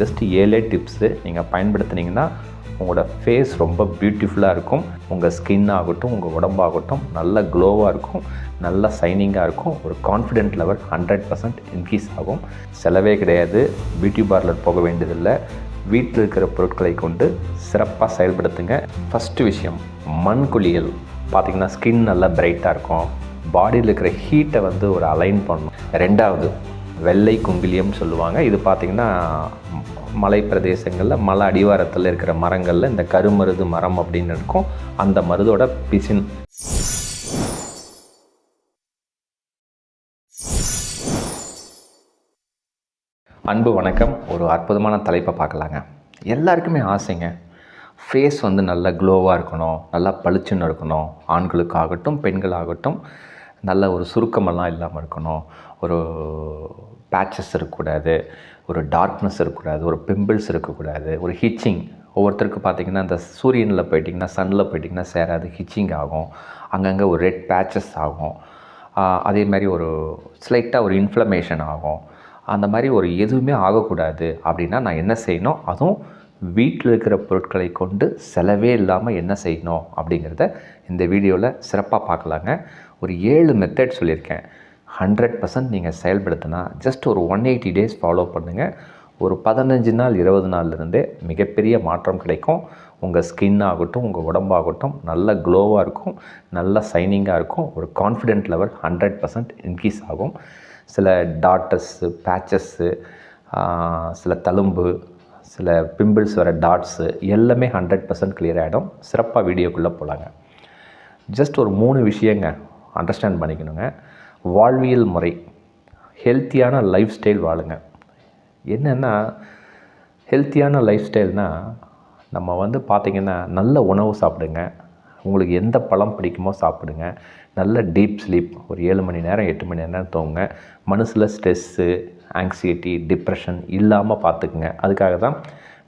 Just ஏழே tips நீங்கள் பயன்படுத்துனீங்கன்னா உங்களோட ஃபேஸ் ரொம்ப பியூட்டிஃபுல்லாக இருக்கும். உங்கள் ஸ்கின் ஆகட்டும் உங்கள் உடம்பாகட்டும் நல்ல க்ளோவாக இருக்கும் நல்ல சைனிங்காக இருக்கும். ஒரு confident level hundred percent increase ஆகும். செலவே கிடையாது. பியூட்டி பார்லர் போக வேண்டியதில்லை. வீட்டில் இருக்கிற பொருட்களை கொண்டு சிறப்பாக செயல்படுத்துங்க. ஃபஸ்ட்டு விஷயம் மண் குளியல். பார்த்திங்கன்னா ஸ்கின் நல்லா பிரைட்டாக இருக்கும். பாடியில் இருக்கிற ஹீட்டை வந்து ஒரு அலைன் பண்ணும். ரெண்டாவது வெள்ளை குங்கிலியம் சொல்லுவாங்க. இது பார்த்திங்கன்னா மலை பிரதேசங்களில் மலை அடிவாரத்தில் இருக்கிற மரங்களில் இந்த கருமருது மரம் அப்படின்னு இருக்கும். அந்த மருதோட பிசின். அன்பு வணக்கம். ஒரு அற்புதமான தலைப்பை பார்க்கலாங்க. எல்லாருக்குமே ஆசைங்க. ஃபேஸ் வந்து நல்லா க்ளோவாக இருக்கணும். நல்லா பளிச்சுன்னு இருக்கணும். ஆண்களுக்காகட்டும் பெண்களாகட்டும். நல்ல ஒரு சுருக்கமெல்லாம் இல்லாமல் இருக்கணும். ஒரு பேச்சஸ் இருக்கக்கூடாது ஒரு டார்க்னஸ் இருக்கக்கூடாது ஒரு பிம்பிள்ஸ் இருக்கக்கூடாது ஒரு ஹிச்சிங் ஒவ்வொருத்தருக்கு பார்த்திங்கன்னா இந்த சூரியனில் போயிட்டிங்கன்னா சன்னில் போயிட்டிங்கன்னா சேராது ஹிச்சிங் ஆகும். அங்கங்கே ஒரு ரெட் பேச்சஸ் ஆகும். அதே மாதிரி ஒரு ஸ்லைட்டாக ஒரு இன்ஃப்ளமேஷன் ஆகும். அந்த மாதிரி ஒரு எதுவுமே ஆகக்கூடாது. அப்படின்னா நான் என்ன செய்யணும்? அதுவும் வீட்டில் இருக்கிற பொருட்களை கொண்டு செலவே இல்லாமல் என்ன செய்யணும் அப்படிங்கிறத இந்த வீடியோவில் சிறப்பாக பார்க்கலாங்க. ஒரு ஏழு மெத்தட் சொல்லியிருக்கேன். ஹண்ட்ரட் பர்சன்ட் நீங்கள் செயல்படுத்தினா ஜஸ்ட் ஒரு ஒன் எயிட்டி டேஸ் ஃபாலோ பண்ணுங்கள் ஒரு பதினஞ்சு நாள் இருபது நாள்லேருந்தே மிகப்பெரிய மாற்றம் கிடைக்கும். உங்கள் ஸ்கின் ஆகட்டும் உங்கள் உடம்பாகட்டும் நல்ல க்ளோவாக இருக்கும் நல்ல சைனிங்காக இருக்கும். ஒரு confident level hundred percent increase ஆகும். சில டாட்டஸ்ஸு பேச்சஸ்ஸு சில தழும்பு சில பிம்பிள்ஸ் வர டாட்ஸு எல்லாமே ஹண்ட்ரட் பர்சன்ட் கிளியர் ஆகிடும் சிறப்பாக வீடியோக்குள்ளே போகலாங்க ஜஸ்ட் ஒரு மூணு விஷயங்க அண்டர்ஸ்டாண்ட் பண்ணிக்கணுங்க. வாழ்வியல் முறை ஹெல்த்தியான லைஃப் ஸ்டைல் வாழுங்க. என்னென்னா ஹெல்த்தியான லைஃப் ஸ்டைல்னால் நம்ம வந்து பார்த்திங்கன்னா நல்ல உணவு சாப்பிடுங்க. உங்களுக்கு எந்த பழம் பிடிக்குமோ சாப்பிடுங்க. நல்ல டீப் ஸ்லீப் ஒரு ஏழு மணி நேரம் எட்டு மணி நேரம் தூங்குங்க. மனசில் ஸ்ட்ரெஸ்ஸு ஆங்ஸைட்டி டிப்ரெஷன் இல்லாமல் பார்த்துக்குங்க. அதுக்காக தான்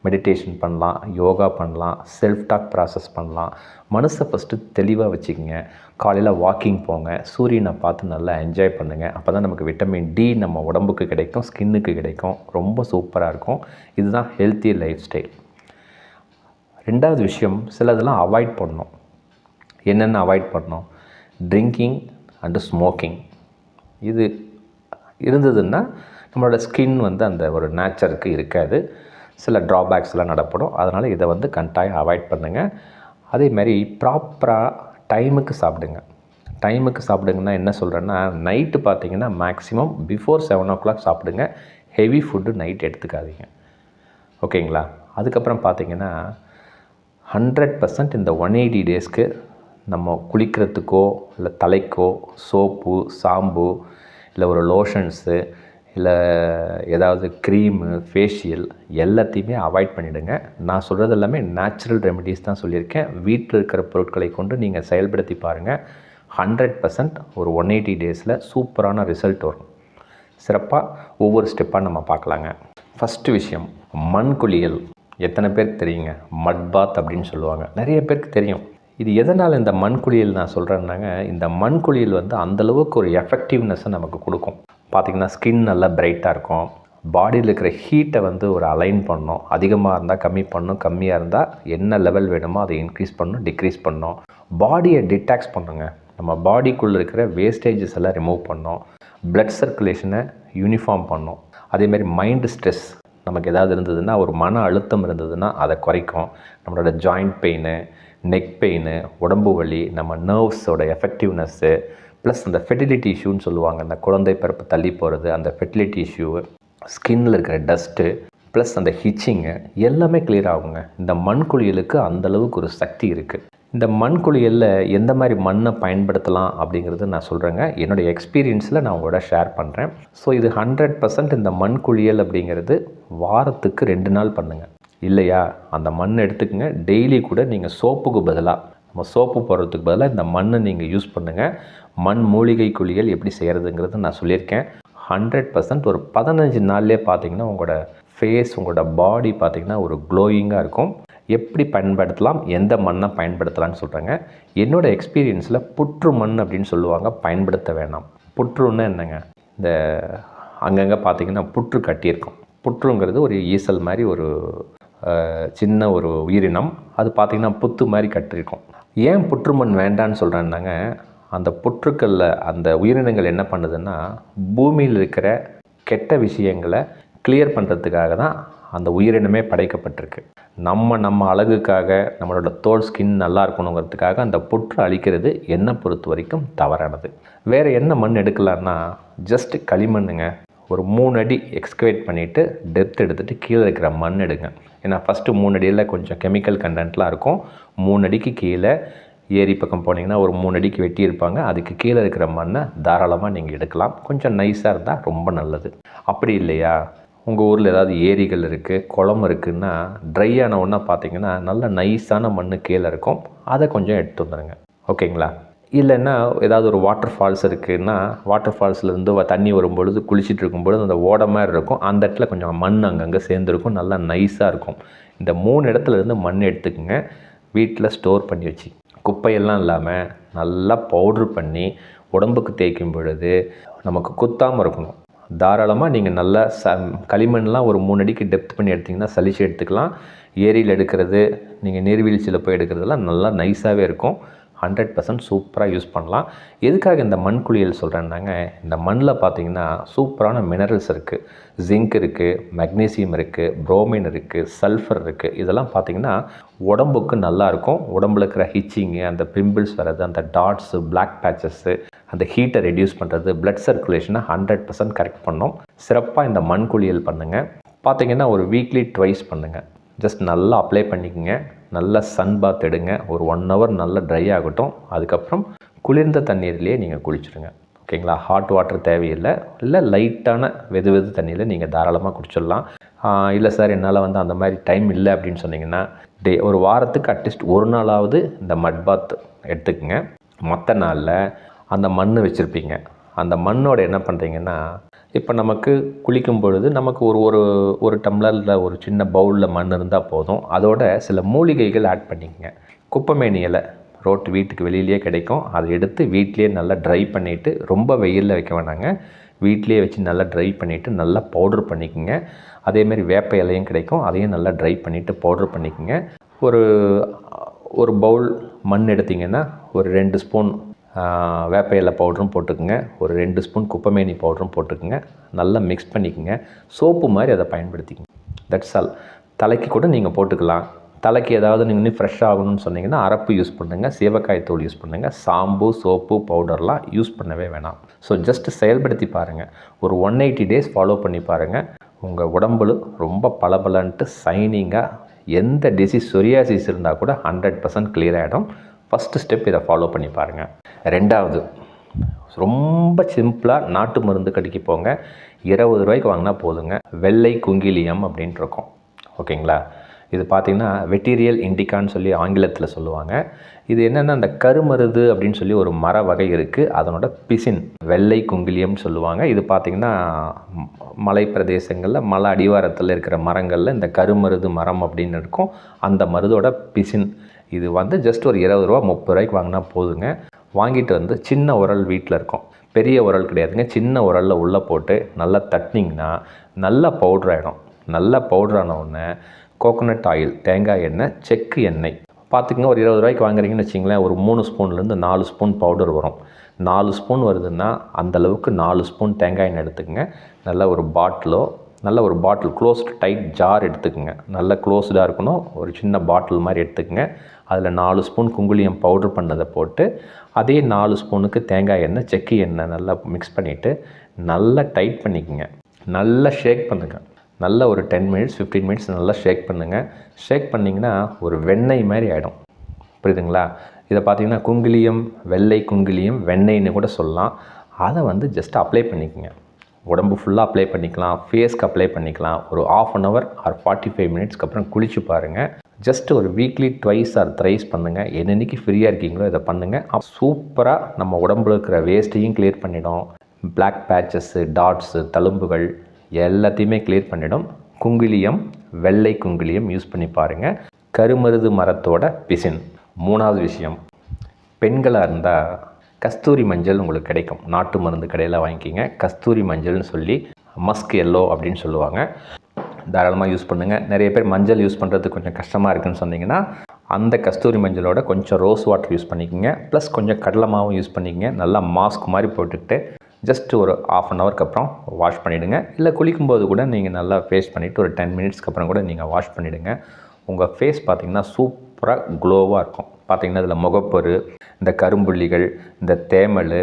மெடிடேஷன் பண்ணலாம் யோகா பண்ணலாம் செல்ஃப் டாக் ப்ராசஸ் பண்ணலாம். மனசை ஃபஸ்ட்டு தெளிவாக வச்சுக்கோங்க. காலையில் வாக்கிங் போங்க. சூரியனை பார்த்து நல்லா என்ஜாய் பண்ணுங்கள் அப்போ தான் நமக்கு விட்டமின் டி நம்ம உடம்புக்கு கிடைக்கும் ஸ்கின்னுக்கு கிடைக்கும். ரொம்ப சூப்பராக இருக்கும். இதுதான் ஹெல்த்தி லைஃப் ஸ்டைல் ரெண்டாவது விஷயம் சிலதெல்லாம் அவாய்ட் பண்ணணும். என்னென்ன அவாய்ட் பண்ணணும்? ட்ரிங்கிங் அண்டு ஸ்மோக்கிங் இது இருந்ததுன்னா நம்மளோட ஸ்கின் வந்து அந்த ஒரு நேச்சருக்கு இருக்காது. சில ட்ராபேக்ஸ்லாம் நடப்படும். அதனால் இதை வந்து கண்டாயம் அவாய்ட் பண்ணுங்கள் அதேமாரி ப்ராப்பராக டைமுக்கு சாப்பிடுங்க. டைமுக்கு சாப்பிடுங்கன்னா என்ன சொல்கிறேன்னா நைட்டு பார்த்தீங்கன்னா maximum before seven o'clock சாப்பிடுங்க. ஹெவி ஃபுட்டு நைட் எடுத்துக்காதீங்க. ஓகேங்களா? அதுக்கப்புறம் பார்த்தீங்கன்னா ஹண்ட்ரட் பர்சன்ட் இந்த ஒன் எயிட்டி டேஸ்க்கு நம்ம குளிக்கிறதுக்கோ இல்லை தலைக்கோ சோப்பு சாம்பு இல்லை ஒரு லோஷன்ஸு இல்லை ஏதாவது க்ரீமு ஃபேஷியல் எல்லாத்தையுமே அவாய்ட் பண்ணிவிடுங்க நான் சொல்கிறது எல்லாமே நேச்சுரல் ரெமெடிஸ் தான் சொல்லியிருக்கேன். வீட்டில் இருக்கிற பொருட்களை கொண்டு நீங்கள் செயல்படுத்தி பாருங்கள் ஹண்ட்ரட் பர்சன்ட் ஒரு ஒன் எயிட்டி டேஸில் சூப்பரான ரிசல்ட் வரும். சிறப்பாக ஒவ்வொரு ஸ்டெப்பாக நம்ம பார்க்கலாங்க. ஃபஸ்ட்டு விஷயம் மண் குளியல் எத்தனை பேருக்கு தெரியுங்க? மட் பாத் அப்படின்னு சொல்லுவாங்க. நிறைய பேருக்கு தெரியும். இது எதனால் இந்த மண் குளியல் நான் சொல்கிறேன்னாங்க இந்த மண் குளியல் வந்து அந்தளவுக்கு ஒரு எஃபெக்டிவ்னஸை நமக்கு கொடுக்கும். பார்த்திங்கன்னா ஸ்கின் நல்லா பிரைட்டாக இருக்கும். பாடியில் இருக்கிற ஹீட்டை வந்து ஒரு அலைன் பண்ணும். அதிகமாக இருந்தால் கம்மி பண்ணும். கம்மியாக இருந்தால் என்ன லெவல் வேணுமோ அதை இன்க்ரீஸ் பண்ணும் டிக்ரீஸ் பண்ணும். பாடியை டிடாக்ஸ் பண்ணுங்க. நம்ம பாடிக்குள்ளே இருக்கிற வேஸ்டேஜஸ் எல்லாம் ரிமூவ் பண்ணும். பிளட் சர்க்குலேஷனை யூனிஃபார்ம் பண்ணும். அதேமாரி மைண்டு ஸ்ட்ரெஸ் நமக்கு ஏதாவது இருந்ததுன்னா ஒரு மன அழுத்தம் இருந்ததுன்னா அதை குறைக்கும். நம்மளோட ஜாயிண்ட் பெயின் நெக் பெயின் உடம்பு வலி நம்ம நர்வ்ஸோட எஃபெக்டிவ்னஸ்ஸு ப்ளஸ் அந்த ஃபெர்டிலிட்டி இஷ்யூன்னு சொல்லுவாங்க. அந்த குழந்தை பிறப்பு தள்ளி போகிறது அந்த ஃபெர்டிலிட்டி இஷ்யூ ஸ்கின்னில் இருக்கிற டஸ்ட்டு ப்ளஸ் அந்த ஹிச்சிங்கு எல்லாமே கிளியர் ஆகுங்க. இந்த மண் குளியலுக்கு அந்தளவுக்கு ஒரு சக்தி இருக்குது இந்த மண் குளியலில் எந்த மாதிரி மண்ணை பயன்படுத்தலாம் அப்படிங்கிறது நான் சொல்கிறேங்க என்னுடைய எக்ஸ்பீரியன்ஸில் நான் உங்களோட ஷேர் பண்ணுறேன் ஸோ இது ஹண்ட்ரட் பர்சன்ட் இந்த மண் குளியல் அப்படிங்கிறது வாரத்துக்கு ரெண்டு நாள் பண்ணுங்கள் இல்லையா? அந்த மண் எடுத்துக்கங்க. டெய்லி கூட நீங்கள் சோப்புக்கு பதிலாக நம்ம சோப்பு போடுறதுக்கு பதிலாக இந்த மண்ணை நீங்கள் யூஸ் பண்ணுங்கள் மண் மூலிகை குழிகள் எப்படி செய்கிறதுங்கிறது நான் சொல்லியிருக்கேன். ஹண்ட்ரட் பர்சன்ட் ஒரு பதினஞ்சு நாள்லேயே பார்த்தீங்கன்னா உங்களோட ஃபேஸ் உங்களோட பாடி பார்த்தீங்கன்னா ஒரு க்ளோயிங்காக இருக்கும். எப்படி பயன்படுத்தலாம் எந்த மண்ணை பயன்படுத்தலாம்னு சொல்கிறாங்க என்னோட எக்ஸ்பீரியன்ஸில் புற்று மண் அப்படின்னு சொல்லுவாங்க பயன்படுத்த வேணாம். புற்றுன்னு என்னங்க? இந்த அங்கங்கே பார்த்தீங்கன்னா புற்று கட்டியிருக்கும். புற்றுங்கிறது ஒரு ஈசல் மாதிரி ஒரு சின்ன ஒரு உயிரினம். அது பார்த்திங்கன்னா புத்து மாதிரி கட்டிருக்கும் ஏன் புற்றுமண் வேண்டான்னு சொல்கிறேன்னாங்க அந்த புற்றுக்களில் அந்த உயிரினங்கள் என்ன பண்ணுதுன்னா பூமியில் இருக்கிற கெட்ட விஷயங்களை கிளியர் பண்ணுறதுக்காக தான் அந்த உயிரினமே படைக்கப்பட்டிருக்கு. நம்ம நம்ம அழகுக்காக நம்மளோட தோல் ஸ்கின் நல்லா இருக்கணுங்கிறதுக்காக அந்த புற்று அழிக்கிறது என்னை பொறுத்த வரைக்கும் தவறானது. வேறு என்ன மண் எடுக்கலான்னா ஜஸ்ட் களிமண்ணுங்க. ஒரு மூணு அடி எக்ஸ்கவேட் பண்ணிவிட்டு டெப்த் எடுத்துகிட்டு கீழே இருக்கிற மண் எடுங்க. ஏன்னா ஃபஸ்ட்டு மூணு அடியில் கொஞ்சம் கெமிக்கல் கண்டென்ட்லாம் இருக்கும். மூணு அடிக்கு கீழே ஏரி பக்கம் போனீங்கன்னா ஒரு மூணு அடிக்கு வெட்டியிருப்பாங்க அதுக்கு கீழே இருக்கிற மண்ணை தாராளமாக நீங்கள் எடுக்கலாம். கொஞ்சம் நைஸாக இருந்தால் ரொம்ப நல்லது. அப்படி இல்லையா? உங்கள் ஊரில் ஏதாவது ஏரிகள் இருக்குது குளம் இருக்குதுன்னா ட்ரை ஆன ஒன்றா பார்த்தீங்கன்னா நல்ல நைஸான மண் கீழே இருக்கும். அதை கொஞ்சம் எடுத்து வந்துடுங்க ஓகேங்களா இல்லைன்னா ஏதாவது ஒரு வாட்டர் ஃபால்ஸ் இருக்குதுன்னா வாட்டர் ஃபால்ஸ்லேருந்து தண்ணி வரும்பொழுது குளிச்சுட்டு இருக்கும்பொழுது அந்த ஓட மாதிரி இருக்கும். அந்த இடத்துல கொஞ்சம் மண் அங்கங்கே சேர்ந்துருக்கும். நல்லா நைஸாக இருக்கும். இந்த மூணு இடத்துல இருந்து மண் எடுத்துக்கோங்க. வீட்டில் ஸ்டோர் பண்ணி வச்சு. குப்பையெல்லாம் இல்லாமல் நல்லா பவுட்ரு பண்ணி உடம்புக்கு தேய்க்கும் பொழுது நமக்கு குத்தாமல் இருக்கணும். தாராளமாக நீங்கள் நல்லா ச களிமண்லாம் ஒரு மூணு அடிக்கு டெப்த் பண்ணி எடுத்திங்கன்னா சளிச்சு எடுத்துக்கலாம். ஏரியில் எடுக்கிறது நீங்கள் நீர்வீழ்ச்சியில் போய் எடுக்கிறதுலாம் நல்லா நைஸாகவே இருக்கும். ஹண்ட்ரட் பர்சன்ட் சூப்பராக யூஸ் பண்ணலாம். எதுக்காக இந்த மண் குளியல் சொல்கிறேன்னாங்க இந்த மண்ணில் பார்த்தீங்கன்னா சூப்பரான மினரல்ஸ் இருக்குது ஜிங்க் இருக்குது மெக்னீசியம் இருக்குது ப்ரோமின் இருக்குது சல்ஃபர் இருக்குது இதெல்லாம் பார்த்தீங்கன்னா உடம்புக்கு நல்லாயிருக்கும் உடம்புல இருக்கிற ஹிச்சிங்கு அந்த பிம்பிள்ஸ் வர்றது அந்த டாட்ஸு பிளாக் பேச்சஸ்ஸு அந்த ஹீட்டை ரெடியூஸ் பண்ணுறது பிளட் சர்க்குலேஷனை ஹண்ட்ரட் பர்சன்ட் கரெக்ட் பண்ணும். சிறப்பாக இந்த மண் குளியல் பண்ணுங்கள் பார்த்தீங்கன்னா ஒரு வீக்லி ட்வைஸ் பண்ணுங்கள் ஜஸ்ட் நல்லா அப்ளை பண்ணிக்கோங்க. நல்லா சன் பாத் எடுங்க. ஒரு ஒன் ஹவர் நல்லா ட்ரை ஆகட்டும். அதுக்கப்புறம் குளிர்ந்த தண்ணீர்லேயே நீங்கள் குளிச்சுடுங்க ஓகேங்களா? ஹாட் வாட்டர் தேவையில்லை. இல்லை லைட்டான வெது வெது தண்ணியில் நீங்கள் தாராளமாக குடிச்சிடலாம். இல்லை சார் என்னால் வந்து அந்த மாதிரி டைம் இல்லை அப்படின்னு சொன்னிங்கன்னா டே ஒரு வாரத்துக்கு அட்லீஸ்ட் ஒரு நாளாவது இந்த மட் பாத் எடுத்துக்கோங்க. மற்ற நாளில் அந்த மண் வச்சுருப்பீங்க. அந்த மண்ணோட என்ன பண்ணுறீங்கன்னா இப்போ நமக்கு குளிக்கும் பொழுது நமக்கு ஒரு ஒரு ஒரு டம்ளரில் ஒரு சின்ன பவுலில் மண் இருந்தால் போதும். அதோட சில மூலிகைகள் ஆட் பண்ணிக்கங்க. குப்பைமேனி இலை ரோட்டு வீட்டுக்கு வெளியிலேயே கிடைக்கும். அதை எடுத்து வீட்டிலேயே நல்லா ட்ரை பண்ணிவிட்டு ரொம்ப வெயிலில் வைக்க வேணாங்க. வீட்டிலேயே வச்சு நல்லா ட்ரை பண்ணிவிட்டு நல்லா பவுட்ரு பண்ணிக்கோங்க. அதேமாரி வேப்ப இலையும் கிடைக்கும். அதையும் நல்லா ட்ரை பண்ணிவிட்டு பவுட்ரு பண்ணிக்கோங்க. ஒரு ஒரு பவுல் மண் எடுத்திங்கன்னா ஒரு ரெண்டு ஸ்பூன் வேப்ப இலை பவுடரும் போட்டுக்குங்க. ஒரு ரெண்டு ஸ்பூன் குப்பைமேனி பவுடரும் போட்டுக்கோங்க. நல்லா மிக்ஸ் பண்ணிக்கோங்க. சோப்பு மாதிரி அதை பயன்படுத்திக்கங்க. தட்ஸ் ஆல் தலைக்கு கூட நீங்கள் போட்டுக்கலாம். தலைக்கு ஏதாவது நீங்கள் இன்னும் ஃப்ரெஷ் ஆகணும்னு சொன்னீங்கன்னா அரப்பு யூஸ் பண்ணுங்கள் சீவக்காய் தூள் யூஸ் பண்ணுங்கள் சாம்பு சோப்பு பவுடர்லாம் யூஸ் பண்ணவே வேணாம். ஸோ ஜஸ்ட் செயல்படுத்தி பாருங்கள் ஒரு ஒன் எயிட்டி டேஸ் ஃபாலோ பண்ணி பாருங்கள் உங்கள் உடம்புல ரொம்ப பளபளன்ட்டு சைனிங்காக எந்த டிசீஸ் சொரியாசிஸ் இருந்தால் கூட ஹண்ட்ரட் பர்சன்ட் கிளியர் ஆகிடும் ஃபஸ்ட்டு ஸ்டெப் இதை ஃபாலோ பண்ணி பாருங்கள் ரெண்டாவது ரொம்ப சிம்பிளாக நாட்டு மருந்து கடைக்கு போங்க. இருபது ரூபாய்க்கு வாங்கினா போதுங்க. வெள்ளை குங்கிலியம் அப்படின்ட்டு இருக்கும். ஓகேங்களா? இது பார்த்திங்கன்னா வெட்டீரியல் இண்டிகான்னு சொல்லி ஆங்கிலத்தில் சொல்லுவாங்க. இது என்னென்னா அந்த கருமருது அப்படின்னு சொல்லி ஒரு மர வகை இருக்குது அதனோட பிசின் வெள்ளை குங்கிலியம்னு சொல்லுவாங்க. இது பார்த்திங்கன்னா மலை பிரதேசங்களில் மலை அடிவாரத்தில் இருக்கிற மரங்களில் இந்த கருமருது மரம் அப்படின்னு இருக்கும். அந்த மருதோட பிசின் இது வந்து ஜஸ்ட் ஒரு இருபது ரூபா முப்பது ரூபாய்க்கு வாங்கினா போதுங்க. வாங்கிட்டு வந்து சின்ன உரல் வீட்டில் இருக்கும். பெரிய உரல் கிடையாதுங்க. சின்ன உரலில் உள்ளே போட்டு நல்லா தட்டினீங்கன்னா நல்லா பவுட்ரு ஆகிடும் நல்லா பவுட்ரு ஆன கோகோனட் ஆயில் தேங்காய் எண்ணெய் செக்கு எண்ணெய். பார்த்துக்கங்க ஒரு இருபது ரூபாய்க்கு வாங்குறீங்கன்னு வச்சிங்களேன் ஒரு மூணு ஸ்பூன்லேருந்து நாலு ஸ்பூன் பவுடர் வரும். நாலு ஸ்பூன் வருதுன்னா அந்தளவுக்கு நாலு ஸ்பூன் தேங்காய் எண்ணெய் எடுத்துக்கங்க. நல்ல ஒரு பாட்டிலோ நல்ல ஒரு பாட்டில் க்ளோஸ்டு டைட் ஜார் எடுத்துக்கோங்க. நல்ல க்ளோஸ்டாக இருக்கணும். ஒரு சின்ன பாட்டில் மாதிரி எடுத்துக்கோங்க. அதில் நாலு ஸ்பூன் குங்குளியம் பவுடர் பண்ணதை போட்டு அதே நாலு ஸ்பூனுக்கு தேங்காய் எண்ணெய் செக்கு எண்ணெய் நல்லா மிக்ஸ் பண்ணிவிட்டு நல்லா டைட் பண்ணிக்கங்க. நல்லா ஷேக் பண்ணுங்கள் நல்ல ஒரு டென் மினிட்ஸ் ஃபிஃப்டீன் மினிட்ஸ் நல்லா ஷேக் பண்ணுங்கள் ஷேக் பண்ணிங்கன்னா ஒரு வெண்ணெய் மாதிரி ஆகிடும் புரியுதுங்களா? இதை பார்த்தீங்கன்னா குங்கிலியம் வெள்ளை குங்கிலியம் வெண்ணெய்னு கூட சொல்லலாம். அதை வந்து ஜஸ்ட் அப்ளை பண்ணிக்கோங்க. உடம்பு ஃபுல்லாக அப்ளை பண்ணிக்கலாம். ஃபேஸ்க்கு அப்ளை பண்ணிக்கலாம். ஒரு half an hour or forty five மினிட்ஸ்க்கு அப்புறம் குளிச்சு பாருங்கள் ஜஸ்ட் ஒரு வீக்லி ட்வைஸ் ஆர் த்ரைஸ் பண்ணுங்கள் என்னென்னைக்கு ஃப்ரீயாக இருக்கீங்களோ இதை பண்ணுங்கள் சூப்பராக நம்ம உடம்புல இருக்கிற வேஸ்ட்டையும் கிளியர் பண்ணிடும். பிளாக் பேச்சஸ்ஸு டாட்ஸு தழும்புகள் எல்லாத்தையுமே கிளியர் பண்ணிடும். குங்கிலியம் வெள்ளை குங்கிலியம் யூஸ் பண்ணி பாருங்கள் கருமருது மரத்தோட பிசின். மூணாவது விஷயம். பெண்களாக இருந்தால் கஸ்தூரி மஞ்சள் உங்களுக்கு கிடைக்கும். நாட்டு மருந்து கடையில் வாங்கிக்கிங்க. கஸ்தூரி மஞ்சள்னு சொல்லி மஸ்க் எல்லோ அப்படின்னு சொல்லுவாங்க. தாராளமாக யூஸ் பண்ணுங்கள் நிறைய பேர் மஞ்சள் யூஸ் பண்ணுறது கொஞ்சம் கஷ்டமாக இருக்குன்னு சொன்னீங்கன்னா அந்த கஸ்தூரி மஞ்சளோட கொஞ்சம் ரோஸ் வாட்டர் யூஸ் பண்ணிக்கோங்க. ப்ளஸ் கொஞ்சம் கடலை மாவும் யூஸ் பண்ணிக்கோங்க. நல்லா மாஸ்க் மாதிரி போட்டுக்கிட்டு ஜஸ்ட் ஒரு ஆஃப் அன் ஹவருக்கு அப்புறம் வாஷ் பண்ணிவிடுங்க இல்லை குளிக்கும்போது கூட நீங்கள் நல்லா ஃபேஸ் பண்ணிவிட்டு ஒரு டென் மினிட்ஸ்க்கு அப்புறம் கூட நீங்கள் வாஷ் பண்ணிவிடுங்க உங்கள் ஃபேஸ் பார்த்தீங்கன்னா சூப்பராக க்ளோவாக இருக்கும். பார்த்திங்கன்னா இதில் முகப்பொரு இந்த கரும்புள்ளிகள் இந்த தேமல்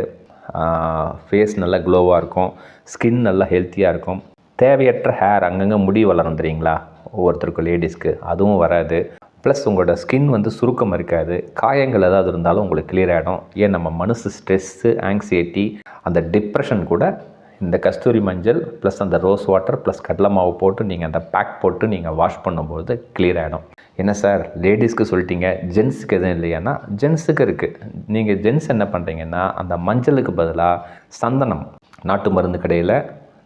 ஃபேஸ் நல்லா க்ளோவாக இருக்கும். ஸ்கின் நல்லா ஹெல்த்தியாக இருக்கும். தேவையற்ற ஹேர் அங்கங்கே முடி வளரும் தெரியுங்களா? ஒவ்வொருத்தருக்கும் லேடிஸ்க்கு அதுவும் வராது. ப்ளஸ் உங்களோட ஸ்கின் வந்து சுருக்கம் இருக்காது. காயங்கள் ஏதாவது இருந்தாலும் உங்களுக்கு கிளியர் ஆகிடும் ஏன் நம்ம மனசு ஸ்ட்ரெஸ்ஸு ஆங்ஸைட்டி அந்த டிப்ரெஷன் கூட இந்த கஸ்தூரி மஞ்சள் ப்ளஸ் அந்த ரோஸ் வாட்டர் ப்ளஸ் கடலை மாவு போட்டு நீங்கள் அந்த பேக் போட்டு நீங்கள் வாஷ் பண்ணும்போது கிளியர் ஆகிடும் என்ன சார் லேடிஸ்க்கு சொல்லிட்டீங்க. ஜென்ஸுக்கு எதுவும் இல்லையானா ஜென்ஸுக்கு இருக்குது நீங்கள் ஜென்ஸ் என்ன பண்ணுறீங்கன்னா அந்த மஞ்சளுக்கு பதிலாக சந்தனம் நாட்டு மருந்து கடையில்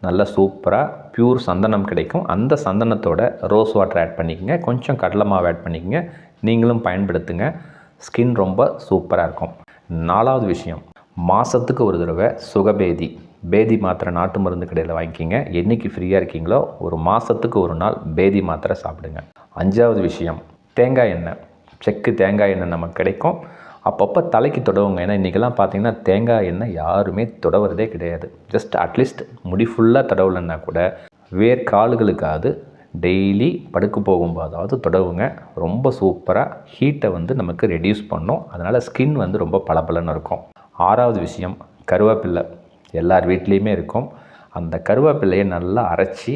நல்ல சூப்பராக பியூர் சந்தனம் கிடைக்கும். அந்த சந்தனத்தோட ரோஸ் வாட்டர் ஆட் பண்ணிக்கங்க. கொஞ்சம் கடலை மாவு ஆட் பண்ணிக்கங்க. நீங்களும் பயன்படுத்துங்க. ஸ்கின் ரொம்ப சூப்பராக இருக்கும். நாலாவது விஷயம் மாதத்துக்கு ஒரு தடவை சுகபேதி. பேதி மாத்திரை நாட்டு மருந்து கடையில் வாங்கிக்கிங்க. என்னைக்கு ஃப்ரீயாக இருக்கீங்களோ ஒரு மாதத்துக்கு ஒரு நாள் பேதி மாத்திரை சாப்பிடுங்க. அஞ்சாவது விஷயம் தேங்காய் எண்ணெய். செக்கு தேங்காய் எண்ணெய் நமக்கு கிடைக்கும். அப்பப்போ தலைக்கு தொடவுங்க. ஏன்னா இன்றைக்கெல்லாம் பார்த்தீங்கன்னா தேங்காய் எண்ணெய் யாருமே தொடவுறதே கிடையாது. ஜஸ்ட் அட்லீஸ்ட் முடி ஃபுல்லாக தடவலைன்னா கூட வேர் கால்களுக்காவது டெய்லி படுக்க போகும்போதாவது தொடவுங்க. ரொம்ப சூப்பராக ஹீட்டை வந்து நமக்கு ரெடியூஸ் பண்ணும். அதனால் ஸ்கின் வந்து ரொம்ப பளபளன்னு இருக்கும். ஆறாவது விஷயம் கருவேப்பில்லை. எல்லார் வீட்லேயுமே இருக்கும். அந்த கருவேப்பில்லையை நல்லா அரைச்சி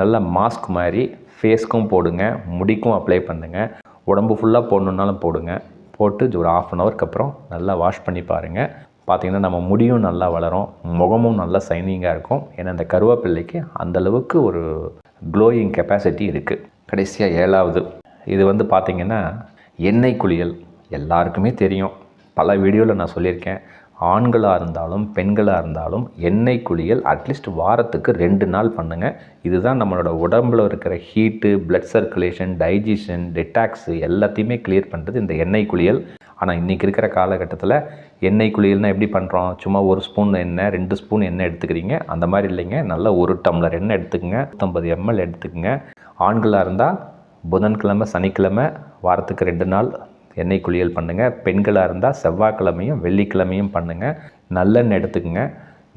நல்லா மாஸ்க் மாதிரி ஃபேஸ்க்கும் போடுங்க முடிக்கும் அப்ளை பண்ணுங்கள் உடம்பு ஃபுல்லாக போடணுன்னாலும் போடுங்க. போட்டு ஒரு ஆஃப் அன் ஹவருக்கு அப்புறம் நல்லா வாஷ் பண்ணி பாருங்கள் பார்த்திங்கன்னா நம்ம முடியும் நல்லா வளரும் முகமும் நல்லா சைனிங்காக இருக்கும். ஏன்னா இந்த கருவேப்பிள்ளைக்கு அந்தளவுக்கு ஒரு க்ளோயிங் கெப்பாசிட்டி இருக்குது கடைசியாக ஏழாவது. இது வந்து பார்த்திங்கன்னா எண்ணெய் குளியல் எல்லாருக்குமே தெரியும். பல வீடியோவில் நான் சொல்லியிருக்கேன். ஆண்களாக இருந்தாலும் பெண்களாக இருந்தாலும் எண்ணெய் குளியல் அட்லீஸ்ட் வாரத்துக்கு ரெண்டு நாள் பண்ணுங்கள் இதுதான் நம்மளோட உடம்பில் இருக்கிற heat blood circulation digestion detox எல்லாத்தையுமே கிளியர் பண்ணுறது இந்த எண்ணெய் குளியல். ஆனால் இன்றைக்கி இருக்கிற காலகட்டத்தில் எண்ணெய் குளியல்னால் எப்படி பண்ணுறோம் சும்மா ஒரு ஸ்பூன் எண்ணெய் ரெண்டு ஸ்பூன் எண்ணெய் எடுத்துக்கிறீங்க. அந்த மாதிரி இல்லைங்க. நல்லா ஒரு டம்ளர் எண்ணெய் எடுத்துக்கோங்க. நூற்றம்பது எம்எல் எடுத்துக்கோங்க. ஆண்களாக இருந்தால் புதன்கிழமை சனிக்கிழமை வாரத்துக்கு ரெண்டு நாள் எண்ணெய் குளியல் பண்ணுங்கள் பெண்களாக இருந்தால் செவ்வாய்க்கிழமையும் வெள்ளிக்கிழமையும் பண்ணுங்கள் நல்லெண்ணெய் எடுத்துக்கோங்க.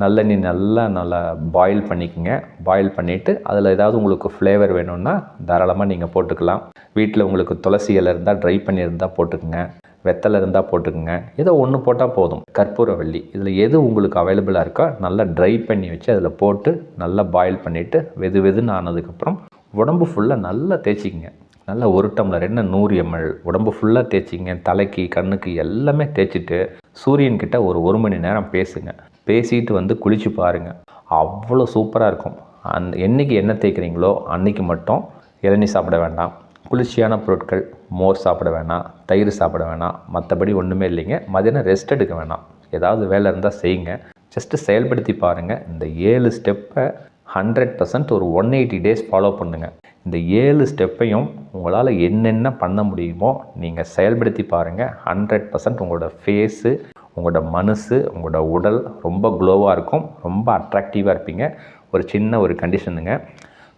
நல்லெண்ணெய் நல்லா நல்லா பாயில் பண்ணிக்கோங்க. பாயில் பண்ணிவிட்டு அதில் ஏதாவது உங்களுக்கு ஃப்ளேவர் வேணும்னா தாராளமாக நீங்கள் போட்டுக்கலாம். வீட்டில் உங்களுக்கு துளசி இலை இருந்தால் ட்ரை பண்ணியிருந்தால் போட்டுக்கோங்க. வெத்தலை இருந்தால் போட்டுக்கோங்க. ஏதோ ஒன்று போட்டால் போதும். கற்பூரவள்ளி இதில் எது உங்களுக்கு அவைலபிளாக இருக்கோ நல்லா ட்ரை பண்ணி வச்சு அதில் போட்டு நல்லா பாயில் பண்ணிவிட்டு வெது வெதுன்னு ஆனதுக்கப்புறம் உடம்பு ஃபுல்லாக நல்லா தேய்ச்சிக்கங்க. நல்லா ஒரு டம்ளர் என்ன நூறு எம்எல் உடம்பு ஃபுல்லாக தேய்ச்சிங்க தலைக்கு கண்ணுக்கு எல்லாமே தேய்ச்சிட்டு சூரியன்கிட்ட ஒரு ஒரு மணி நேரம் பேசுங்க. பேசிட்டு வந்து குளிச்சு பாருங்கள் அவ்வளோ சூப்பராக இருக்கும். அந்த என்றைக்கு என்ன தேய்க்கிறீங்களோ அன்றைக்கி மட்டும் இளநீ சாப்பிட வேண்டாம். குளிர்ச்சியான பொருட்கள் மோர் சாப்பிட வேணாம் தயிர் சாப்பிட வேணாம் மற்றபடி ஒன்றுமே இல்லைங்க. மதியானம் ரெஸ்ட் எடுக்க வேணாம். ஏதாவது வேலை இருந்தால் செய்யுங்க. ஜஸ்ட்டு செயல்படுத்தி பாருங்கள் இந்த ஏழு ஸ்டெப்பை ஹண்ட்ரட் பர்சன்ட் ஒரு ஒன் எயிட்டி டேஸ் ஃபாலோ பண்ணுங்கள் இந்த ஏழு ஸ்டெப்பையும் உங்களால் என்னென்ன பண்ண முடியுமோ நீங்கள் செயல்படுத்தி பாருங்கள் ஹண்ட்ரட் பர்சன்ட் உங்களோட ஃபேஸு உங்களோட மனசு உங்களோட உடல் ரொம்ப க்ளோவாக இருக்கும். ரொம்ப அட்ராக்டிவாக இருப்பீங்க. ஒரு சின்ன ஒரு கண்டிஷனுங்க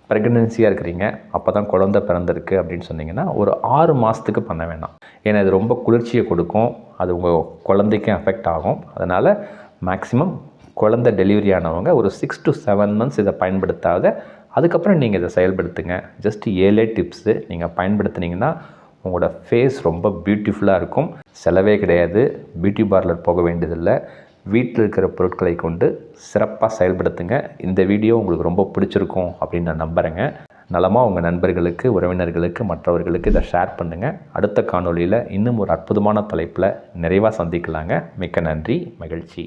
ப்ரெக்னென்சியாக இருக்கிறீங்க. அப்போ தான் குழந்த பிறந்திருக்கு அப்படின்னு சொன்னீங்கன்னா ஒரு ஆறு மாதத்துக்கு பண்ண வேண்டாம் ஏன்னா இது ரொம்ப குளிர்ச்சியை கொடுக்கும். அது உங்கள் குழந்தைக்கும் அஃபெக்ட் ஆகும். அதனால் மேக்ஸிமம் குழந்தை டெலிவரி ஆனவங்க ஒரு சிக்ஸ் டு செவன் மந்த்ஸ் இதை பயன்படுத்தாத அதுக்கப்புறம் நீங்கள் இதை செயல்படுத்துங்க. ஜஸ்ட் ஏழே டிப்ஸு நீங்கள் பயன்படுத்துனீங்கன்னா உங்களோட ஃபேஸ் ரொம்ப பியூட்டிஃபுல்லாக இருக்கும். செலவே கிடையாது. பியூட்டி பார்லர் போக வேண்டியதில்லை. வீட்டில் இருக்கிற பொருட்களை கொண்டு சிறப்பாக செயல்படுத்துங்க. இந்த வீடியோ உங்களுக்கு ரொம்ப பிடிச்சிருக்கும் அப்படின்னு நான் நம்புகிறேங்க நலமாக உங்கள் நண்பர்களுக்கு உறவினர்களுக்கு மற்றவர்களுக்கு இதை ஷேர் பண்ணுங்கள் அடுத்த காணொளியில் இன்னும் ஒரு அற்புதமான தலைப்பில் நிறைவாக சந்திக்கலாங்க. மிக்க நன்றி மகிழ்ச்சி.